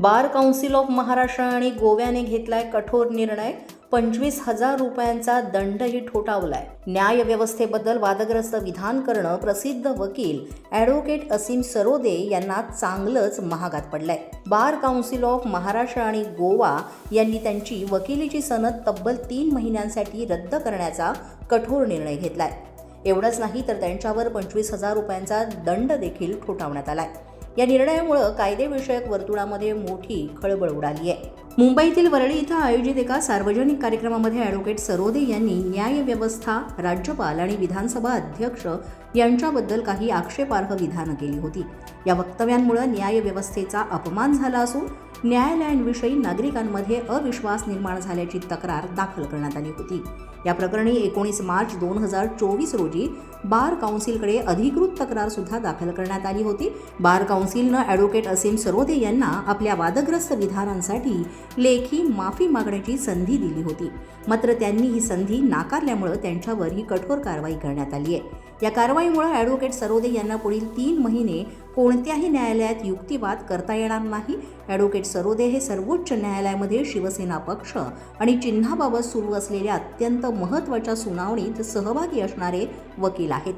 Bar council of Maharashtra आणि गोव्याने घेतलाय कठोर निर्णय. पंचवीस हजार रुपयांचा दंडही ठोठावलाय. न्यायव्यवस्थेबद्दल वादग्रस्त विधान करणं प्रसिद्ध वकील ॲडव्होकेट असीम सरोदे यांना चांगलंच महागात पडलंय. बार काउन्सिल ऑफ महाराष्ट्र आणि गोवा यांनी त्यांची वकिलीची सनद तब्बल तीन महिन्यांसाठी रद्द करण्याचा कठोर निर्णय घेतलाय. एवढंच नाही तर त्यांच्यावर पंचवीस हजार रुपयांचा दंड देखील ठोठावण्यात आलाय. या निर्णयामुळं कायदेविषयक वर्तुळामध्ये मोठी खळबळ उडाली आहे. मुंबईतील वरळी इथं आयोजित एका सार्वजनिक कार्यक्रमामध्ये ॲडव्होकेट सरोदे यांनी न्यायव्यवस्था राज्यपाल आणि विधानसभा अध्यक्ष यांच्याबद्दल काही आक्षेपार्ह विधानं केली होती. या वक्तव्यांमुळे न्यायव्यवस्थेचा अपमान झाला असून न्यायालयांविषयी नागरिकांमध्ये अविश्वास निर्माण झाल्याची तक्रार दाखल करण्यात आली होती. या प्रकरणी एकोणीस मार्च दोन हजार चोवीस रोजी बार काउन्सिलकडे अधिकृत तक्रार सुद्धा दाखल करण्यात आली होती. बार काउन्सिलनं ॲडव्होकेट असीम सरोदे यांना आपल्या वादग्रस्त विधानांसाठी लेखी माफी मागण्याची संधी दिली होती. मात्र त्यांनी ही संधी नाकारल्यामुळं त्यांच्यावर ही कठोर कारवाई करण्यात आली आहे या कारवाईमुळे ॲडव्होकेट सरोदे यांना पुढील तीन महिने कोणत्याही न्यायालयात युक्तिवाद करता येणार नाही. ॲडव्होकेट सरोदे हे सर्वोच्च न्यायालयामध्ये शिवसेना पक्ष आणि चिन्हाबाबत सुरू असलेल्या अत्यंत महत्त्वाच्या सुनावणीत सहभागी असणारे वकील आहेत.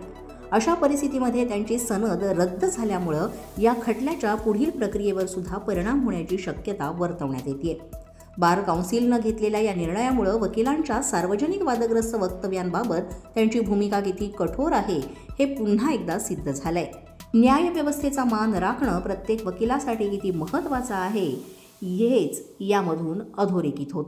अशा परिस्थितीमध्ये त्यांची सनद रद्द झाल्यामुळं या खटल्याच्या पुढील प्रक्रियेवर सुद्धा परिणाम होण्याची शक्यता वर्तवण्यात येते बार काउन्सिलनं घेतलेल्या या निर्णयामुळं वकिलांच्या सार्वजनिक वादग्रस्त वक्तव्यांबाबत त्यांची भूमिका किती कठोर आहे हे पुन्हा एकदा सिद्ध झालंय. न्यायव्यवस्थेचा मान राखणं प्रत्येक वकिलासाठी किती महत्त्वाचं आहे हेच यामधून अधोरेखित होतं